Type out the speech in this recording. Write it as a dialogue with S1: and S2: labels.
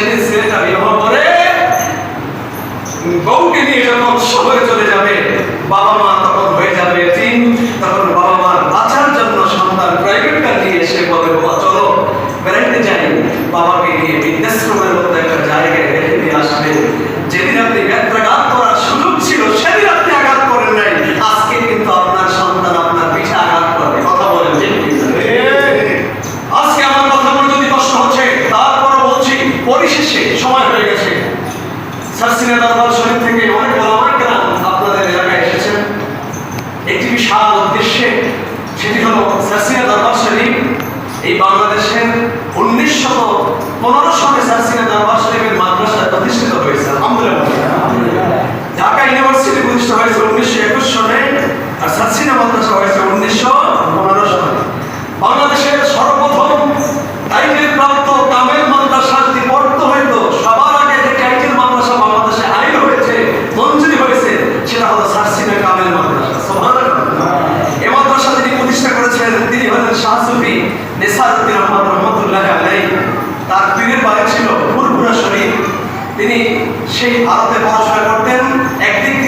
S1: সেদিন ছেলেটা বিবাহ করে বউকে নিয়ে যখন শহরে চলে যাবে, বাবা মা তখন হয়ে যাবে তিন তখন বাবা মার বাঁচার জন্য সন্তান প্রাইভেট কার নিয়ে এসে বলে, বাবা, চলো, বেড়াইতে যাই। বাবাকে নিয়ে সার্সিনা দরবার শরীফ থেকে অনেক ওলামায়ে কেরাম আপনাদের এলাকায় এসেছেন একটি বিশাল উদ্দেশ্যে সেটি হলো সার্সিনা দরবার শরীফ এই বাংলাদেশের উনিশশো পনেরো সালে তার বাড়ি ছিল তিনি সেই ভারতে পড়াশোনা করতেন একদিক